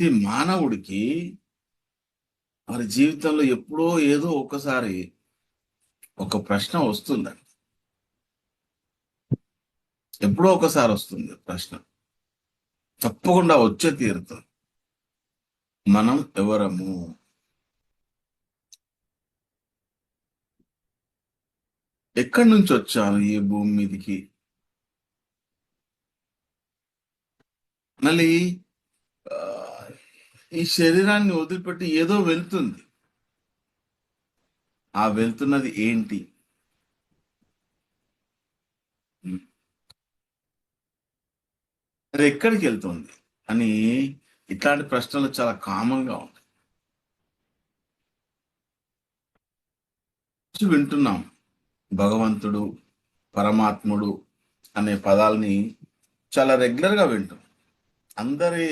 ప్రతి మానవుడికి వారి జీవితంలో ఎప్పుడో ఏదో ఒకసారి ఒక ప్రశ్న వస్తుందండి. ఎప్పుడో ఒకసారి వస్తుంది ప్రశ్న. తప్పకుండా వచ్చే తీరుతుంది మనం ఎవరము? ఎక్కడి నుంచి వచ్చాను ఈ భూమి మీదకి? మళ్ళీ ఈ శరీరాన్ని వదిలిపెట్టి ఏదో వెళ్తుంది. ఆ వెళ్తున్నది ఏంటి? ఉమ్. మరి ఎక్కడికి వెళ్తుంది? అని ఇట్లాంటి ప్రశ్నలు చాలా కామన్గా ఉంటాయి. వింటున్నాం భగవంతుడు పరమాత్ముడు అనే పదాలని చాలా రెగ్యులర్గా వింటాం అందరి